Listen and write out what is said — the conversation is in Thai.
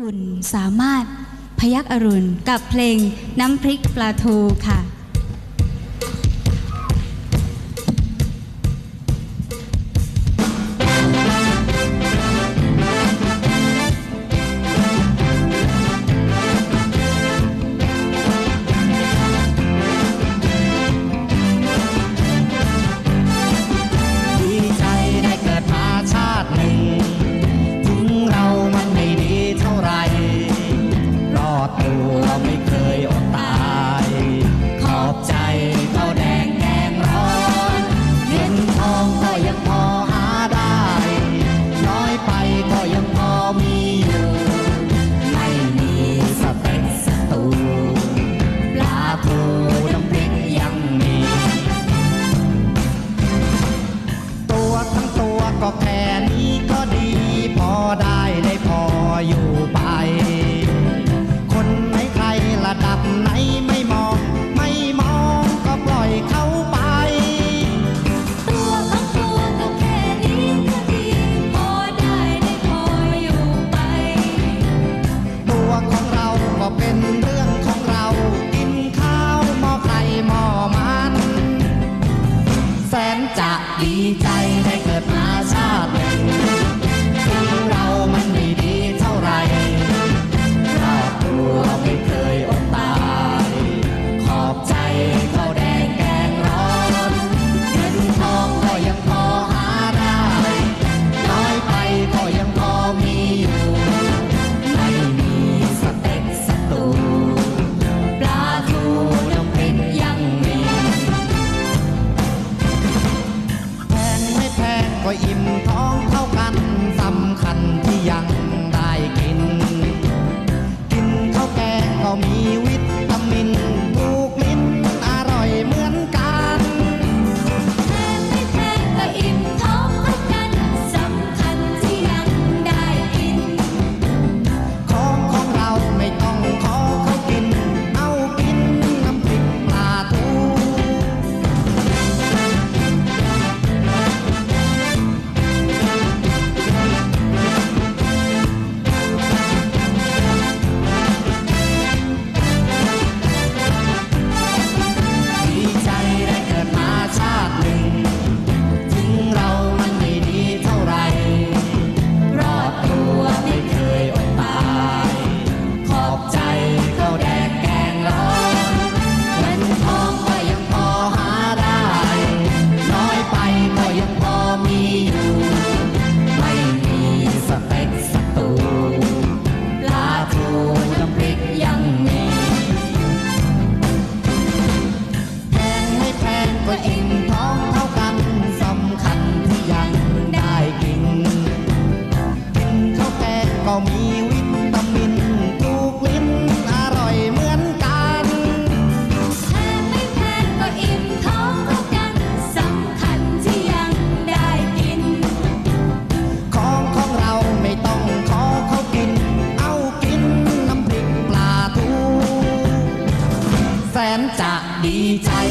คุณสามารถพยักอรุณกับเพลงน้ำพริกปลาทูค่ะ พออิ่มท 你在